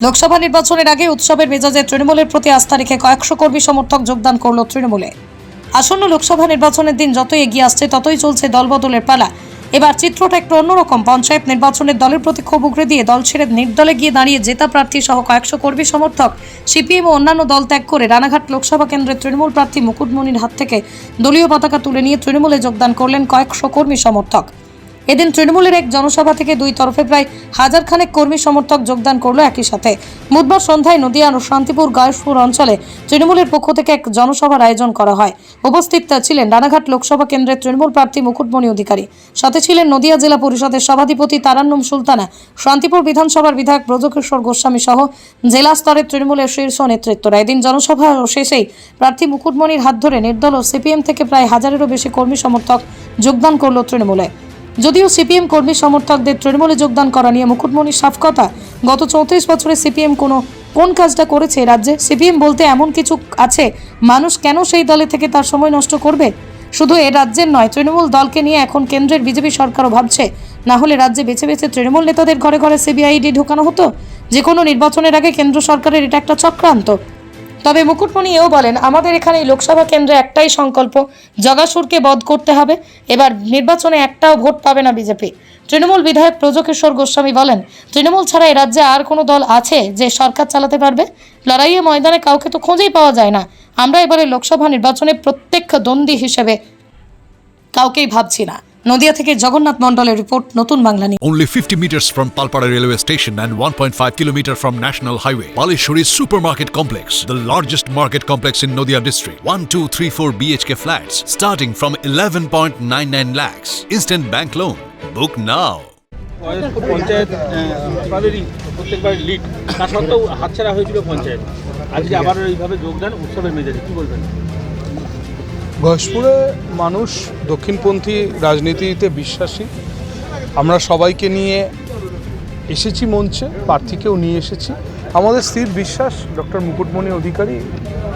লোকসভা নির্বাচনের আগে উৎসবের মেজাজে তৃণমূলের প্রতি আস্থা রেখে কয়েকশো কর্মী সমর্থক যোগদান করল তৃণমূলে। আসন্ন লোকসভা নির্বাচনের দিন যতই এগিয়ে আসছে, ততই চলছে দলবদলের পালা। এবার চিত্রটা একটু অন্যরকম পঞ্চায়েত নির্বাচনের দলের প্রতি ক্ষোভ উগড়ে দিয়ে দল ছেড়ে নির্দলে গিয়ে দাঁড়িয়ে জেতা প্রার্থী সহ কয়েকশো কর্মী সমর্থক, সিপিএম ও অন্যান্য দল ত্যাগ করে রানাঘাট লোকসভা কেন্দ্রের তৃণমূল প্রার্থী মুকুটমণির হাত থেকে দলীয় পতাকা তুলে নিয়ে তৃণমূলে যোগদান করলেন কয়েকশো কর্মী সমর্থক। এদিন তৃণমূলের এক জনসভা থেকে দুই তরফে প্রায় হাজার খানেক কর্মী সমর্থক যোগদান করল একই সাথে। বুধবার সন্ধ্যায় নদিয়ার শান্তিপুর গয়েশপুর অঞ্চলে তৃণমূলের পক্ষ থেকে এক জনসভার আয়োজন করা হয়। উপস্থিত ছিলেন রানাঘাট লোকসভা কেন্দ্রের তৃণমূল প্রার্থী মুকুটমণি অধিকারী। সাথে ছিলেন নদিয়া জেলা পরিষদের সভাধিপতি তারান্নুম সুলতানা, শান্তিপুর বিধানসভার বিধায়ক ব্রজকিশোর গোস্বামী সহ জেলা স্তরের তৃণমূলের শীর্ষ নেতৃত্বরা। এদিন জনসভা শেষেই প্রার্থী মুকুটমণির হাত ধরে নির্দল ও সিপিএম থেকে প্রায় হাজারেরও বেশি কর্মী সমর্থক যোগদান করল তৃণমূলে। যদিও সিপিএম কর্মী সমর্থকদের তৃণমূলে যোগদান করা নিয়ে মুকুটমণির সাফ কথা, গত চৌত্রিশ বছরে সিপিএম কোনো, কোন কাজটা করেছে রাজ্যে? সিপিএম বলতে এমন কিছু আছে, মানুষ কেন সেই দলে থেকে তার সময় নষ্ট করবে? শুধু এ রাজ্যের নয়, তৃণমূল দলকে নিয়ে এখন কেন্দ্রের বিজেপি সরকারও ভাবছে। না হলে রাজ্যে বেছে বেছে তৃণমূল নেতাদের ঘরে ঘরে সিবিআইডি ঢোকানো হতো? যে কোনো নির্বাচনের আগে কেন্দ্র সরকারের এটা একটা চক্রান্ত। তবে মুকুটমণি এও বলেন, আমাদের এখানে লোকসভা কেন্দ্রে একটাই সংকল্প, জগাসুরকে বধ করতে হবে। এবার নির্বাচনে একটাও ভোট পাবে না বিজেপি। তৃণমূল বিধায়ক প্রজকিশোর গোস্বামী বলেন, তৃণমূল ছাড়া এ রাজ্যে আর কোনো দল আছে যে সরকার চালাতে পারবে? লড়াইয়ে ময়দানে কাউকে তো খোঁজেই পাওয়া যায় না। আমরা এবারে লোকসভা নির্বাচনে প্রত্যক্ষ দ্বন্দ্বী হিসেবে কাউকেই ভাবছি না। নদিয়া থেকে জগন্নাথ মণ্ডলের রিপোর্ট নতুন Bangla news. Only 50 meters from Palpara railway station and 1.5 kilometer from National Highway. Palishuri Supermarket Complex, the largest market complex in Noida district. 1, 2, 3, 4 BHK flats starting from 11.99 lakhs. Instant bank loan. Book now. বয়স্ক পঞ্চায়েত আপনাদেরই প্রত্যেকবার lead তা সত্ত্বেও হাতছাড়া হয়েছিল পঞ্চায়েত আজকে আবার এইভাবে যোগদান উৎসবের মেজাজে কি বলবেন গয়েশপুরে মানুষ দক্ষিণপন্থী রাজনীতিতে বিশ্বাসী। আমরা সবাইকে নিয়ে এসেছি মঞ্চে প্রার্থীকেও নিয়ে এসেছি। আমাদের স্থির বিশ্বাস ডক্টর মুকুটমণি অধিকারী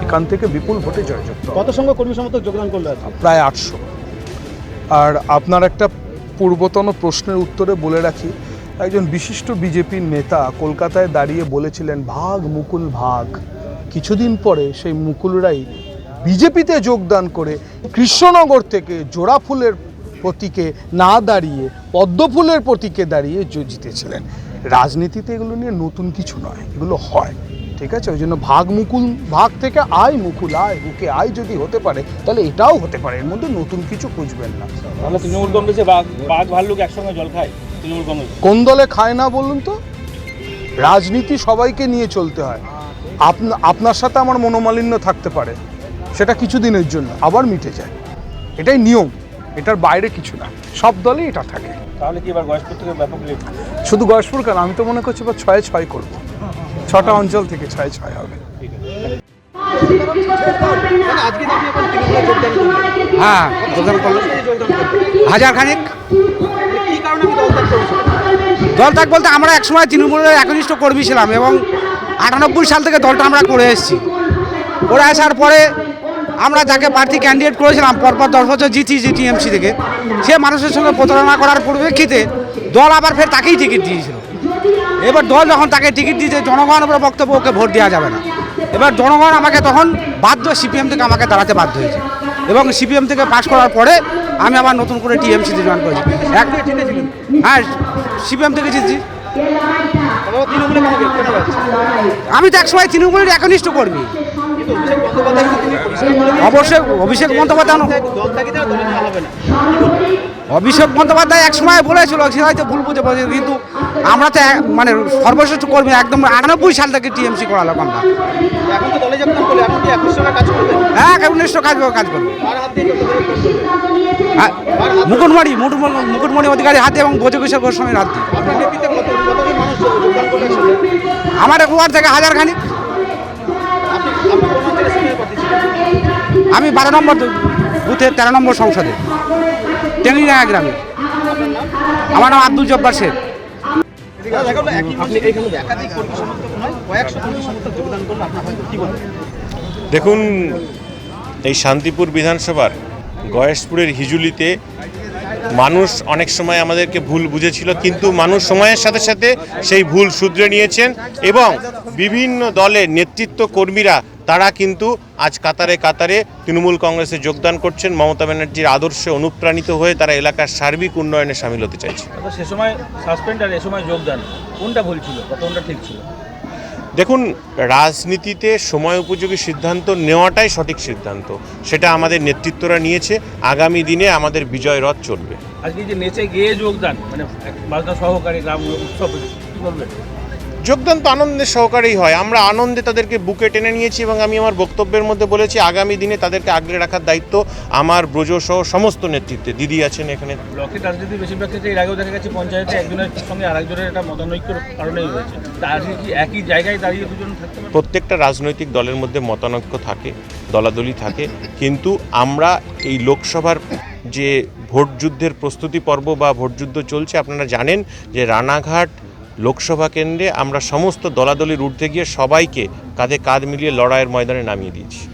এখান থেকে বিপুল ভোটে জয়যুক্ত। কত সংখ্যক কর্মী সমর্থক যোগদান করল প্রায় আটশো। আর আপনার একটা পূর্বতন প্রশ্নের উত্তরে বলে রাখি একজন বিশিষ্ট বিজেপির নেতা কলকাতায় দাঁড়িয়ে বলেছিলেন ভাগ মুকুল ভাগ। কিছুদিন পরে সেই মুকুলরাই বিজেপিতে যোগদান করে কৃষ্ণনগর থেকে জোড়া ফুলের প্রতীকে না দাঁড়িয়ে পদ্ম ফুলের প্রতীকে দাঁড়িয়ে জিতেছিলেন। রাজনীতিতে এগুলো নিয়ে নতুন কিছু নয় এগুলো হয় ঠিক আছে? ওই জন্য ভাগ মুকুল ভাগ থেকে আয় মুকুল আয় বুকে আয় যদি হতে পারে তাহলে এটাও হতে পারে এর মধ্যে নতুন কিছু খুঁজবেন না। তাহলে তৃণমূল কংগ্রেসে বাঘ ভাল্লুক একসঙ্গে জল খায় তৃণমূল কংগ্রেস। কোন দলে খায় না বলুন তো? রাজনীতি সবাইকে নিয়ে চলতে হয়। আপনা- আপনার সাথে আমার মনোমালিন্য থাকতে পারে। সেটা কিছুদিনের জন্য আবার মিটে যায়। এটাই নিয়ম এটার বাইরে কিছু না। সব দলেই এটা থাকে। তাহলে কি এবার বয়স্ক থেকে ব্যাপক শুধু গয়েশপুর কেন? আমি তো মনে করছি এবার ছয় ছয় করব। ছটা অঞ্চল থেকে ছয় ছয় হবে। হ্যাঁ যোগদান হাজার খানিক। দল ত্যাগ দল থাক বলতে আমরা একসময় তৃণমূলের একনিষ্ঠ কর্মী ছিলাম এবং আটানব্বই সাল থেকে দলটা আমরা করে এসেছি। করে আসার পরে আমরা যাকে প্রার্থী ক্যান্ডিডেট করেছিলাম পরপর দশ বছর জিতি জিটিএমসি থেকে সে মানুষের সঙ্গে প্রতারণা করার পরিপ্রেক্ষিতে দল আবার ফের তাকেই টিকিট দিয়েছিল। এবার দল যখন তাকে টিকিট দিয়েছে জনগণের উপরে বক্তব্য ওকে ভোট দেওয়া যাবে না। এবার জনগণ আমাকে তখন বাধ্য সিপিএম থেকে আমাকে দাঁড়াতে বাধ্য হয়েছে। এবং সিপিএম থেকে পাশ করার পরে আমি আবার নতুন করে টিএমসিতে জয়েন করেছি। এক হ্যাঁ সিপিএম থেকে জিতছি। আমি তো একসময় তৃণমূলের একনিষ্ঠ কর্মী। অবশ্যই অভিষেক বন্দ্যোপাধ্যায় অভিষেক বন্দ্যোপাধ্যায় এক সময় বলেছিল সে হয়তো ভুল বুঝে বলেছে কিন্তু আমরা তো মানে সর্বশ্রেষ্ঠ কর্মী একদম আটানব্বই সাল থেকে টিএমসি করালাম আমরা। হ্যাঁ একনিষ্ঠ কাজ কাজ করব। মুকুটমণি মুকুটমণি অধিকারী হাতে এবং ভোজকিশোর গোস্বামীর হাতে। আমার ওয়ার্ড থেকে হাজার খানিক আমি বারো নম্বর বুথে তেরো নম্বর সংসদে টেঙ্গিডাঙ্গা গ্রামে। আমার নাম আব্দুল জব্বার শেখ। দেখুন, এই শান্তিপুর বিধানসভার গয়েশপুরের হিজুলিতে মানুষ অনেক সময় আমাদেরকে ভুল বুঝেছিল, কিন্তু মানুষ সময়ের সাথে সাথে সেই ভুল শুধরে নিয়েছেন এবং বিভিন্ন দলের নেতৃত্ব কর্মীরা তারা কিন্তু আজ কাতারে কাতারে তৃণমূল কংগ্রেসে যোগদান করছেন। মমতা ব্যানার্জির আদর্শে অনুপ্রাণিত হয়ে তারা এলাকার সার্বিক উন্নয়নে সামিল হতে চাইছে। সে সময় সাসপেন্ড আর এ সময় যোগদান কোনটা ভুল ছিল কোনটা ঠিক ছিল? দেখুন রাজনীতিতে সময় উপযোগী সিদ্ধান্ত নেওয়াটাই সঠিক সিদ্ধান্ত। সেটা আমাদের নেতৃত্বরা নিয়েছে। আগামী দিনে আমাদের বিজয় রথ চলবে। আজকে যে নেচে গিয়ে যোগদান মানে সহকারী গ্রাম উৎসব কি বলবেন? যোগদান তো আনন্দের সহকারেই হয়। আমরা আনন্দে তাদেরকে বুকে টেনে নিয়েছি এবং আমি আমার বক্তব্যের মধ্যে বলেছি আগামী দিনে তাদেরকে আগলে রাখার দায়িত্ব আমার ব্রজসহ সমস্ত নেতৃত্বে। দিদি আছেন এখানে। রাজনীতি বেশিরভাগ ক্ষেত্রে এর আগেও দেখা গেছে পঞ্চায়েতে একজনের সঙ্গে আরেকজনের একটা মতানৈক্যর কারণেই হয়েছে। কি একই জায়গায় দাঁড়িয়ে দুজন থাকতে প্রত্যেকটা রাজনৈতিক দলের মধ্যে মতানৈক্য থাকে দলাদলি থাকে। কিন্তু আমরা এই লোকসভার যে ভোট যুদ্ধের প্রস্তুতি পর্ব বা ভোট যুদ্ধ চলছে আপনারা জানেন যে রানাঘাট লোকসভা কেন্দ্রে আমরা সমস্ত দলাদলির ঊর্ধ্বে গিয়ে সবাইকে কাঁধে কাঁধ মিলিয়ে লড়াইয়ের ময়দানে নামিয়ে দিয়েছি।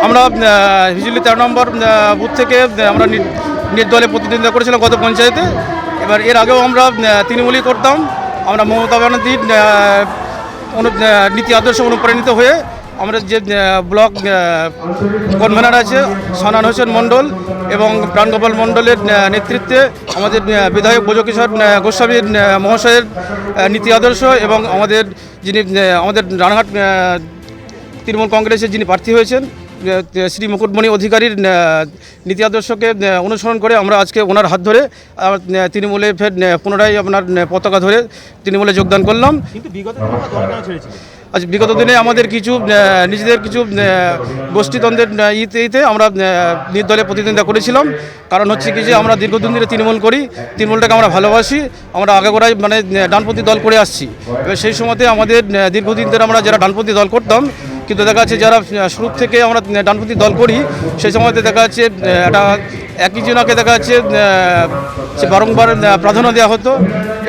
আমরা হিজুলি তেরো নম্বর বুথ থেকে আমরা নির- নির্দলে প্রতিদ্বন্দ্বিতা করেছিলাম গত পঞ্চায়েতে। এবার এর আগেও আমরা তৃণমূলই করতাম। আমরা মমতা ব্যানার্জির নীতি আদর্শ অনুপ্রাণিত হয়ে আমরা যে ব্লক কনভেনার আছে সনান হোসেন মণ্ডল এবং প্রাণগোপাল মণ্ডলের নেতৃত্বে আমাদের বিধায়ক ব্রজকিশোর আহ, গোস্বামী মহাশয়ের নীতি আদর্শ এবং আমাদের যিনি আমাদের রানাঘাট তৃণমূল কংগ্রেসের যিনি প্রার্থী হয়েছেন শ্রী মুকুটমণি অধিকারীর নীতি আদর্শকে অনুসরণ করে আমরা আজকে ওনার হাত ধরে তৃণমূলে ফের পুনরায় আপনার পতাকা ধরে তৃণমূলে যোগদান করলাম। কিন্তু বিগত আজ বিগত দিনে আমাদের কিছু নিজেদের কিছু আহ, ইতে ইতে আমরা নির্দলে প্রতিদ্বন্দ্বিতা করেছিলাম। কারণ হচ্ছে কি যে আমরা দীর্ঘদিন ধরে তৃণমূল করি তৃণমূলটাকে আমরা ভালোবাসি আমরা আগাগোড়ায় মানে ডানপন্থী দল করে আসছি। এবার সেই সময়তে আমাদের দীর্ঘদিন ধরে আমরা যারা ডানপন্থী দল করতাম কিন্তু দেখা যাচ্ছে যারা শুরু থেকে আমরা ডানপন্থী দল করি সেই সময়তে দেখা যাচ্ছে একটা একই জনাকে দেখা যাচ্ছে সে বারংবার প্রাধান্য দেওয়া হতো।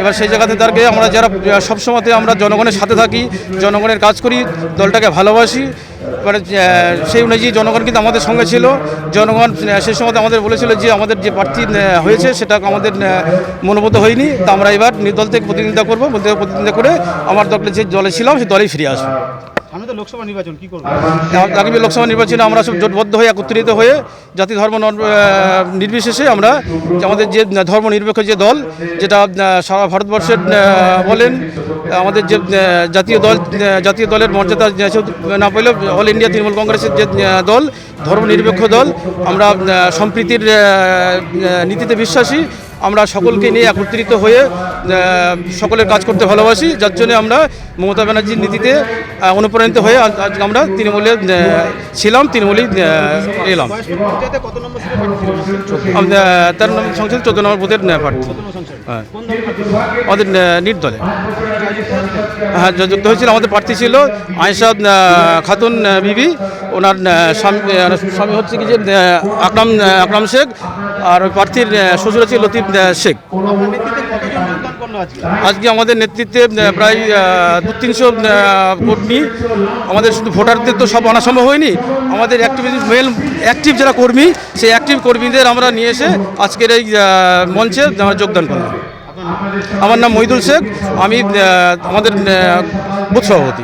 এবার সেই জায়গাতে তারকে আমরা যারা সবসময়তে আমরা জনগণের সাথে থাকি, জনগণের কাজ করি, দলটাকে ভালোবাসি। এবারে সেই অনুযায়ী জনগণ কিন্তু আমাদের সঙ্গে ছিল। জনগণ সেই সময় আমাদের বলেছিল যে আমাদের যে প্রার্থী হয়েছে, সেটা আমাদের মনোভূত হয়নি। তা আমরা এবার নির্দল থেকে প্রতিনিধিত্ব করব। প্রতিনিধিত্ব করে আমার দলে যে দলে ছিলাম সেই দলেই ফিরে আসব। সামনে তো লোকসভা নির্বাচন, কি করবেন আগামী লোকসভা নির্বাচনে আমরা সব জোটবদ্ধ হয়ে একত্রিত হয়ে জাতি ধর্ম নির্বিশেষে আমরা আমাদের যে ধর্ম নিরপেক্ষ যে দল, যেটা সারা ভারতবর্ষের বলেন, আমাদের যে জাতীয় দল জাতীয় দলের মর্যাদা না পেলেও অল ইন্ডিয়া তৃণমূল কংগ্রেসের যে দল, ধর্ম নিরপেক্ষ দল, আমরা সম্প্রীতির নীতিতে বিশ্বাসী আমরা সকলকে নিয়ে একত্রিত হয়ে সকলের কাজ করতে ভালোবাসি। যার জন্য আমরা মমতা ব্যানার্জির নীতিতে অনুপ্রাণিত হয়ে আজ আমরা তৃণমূলে ছিলাম তৃণমূলেই এলাম। তেরো নম্বর সংসদ, চোদ্দ নম্বর বুথের প্রার্থী। হ্যাঁ। আমাদের নির্দলে হ্যাঁ যুক্ত হয়েছিল, আমাদের প্রার্থী ছিল আয়েশা খাতুন বিবি। ওনার স্বামী স্বামী হচ্ছে কি যে আকরাম আকরাম শেখ। আর ওই প্রার্থীর শ্বশুর হচ্ছে লতিফ শেখ। আজকে আমাদের নেতৃত্বে প্রায় দু তিনশো কর্মী। আমাদের শুধু ভোটারদের তো সব আনা সম্ভব হয়নি। আমাদের অ্যাক্টিভিটি মেল অ্যাক্টিভ যারা কর্মী, সেই অ্যাক্টিভ কর্মীদের আমরা নিয়ে এসে আজকের এই মঞ্চে যোগদান করলাম। আমার নাম মহিদুল শেখ। আমি আমাদের বুথ সভাপতি।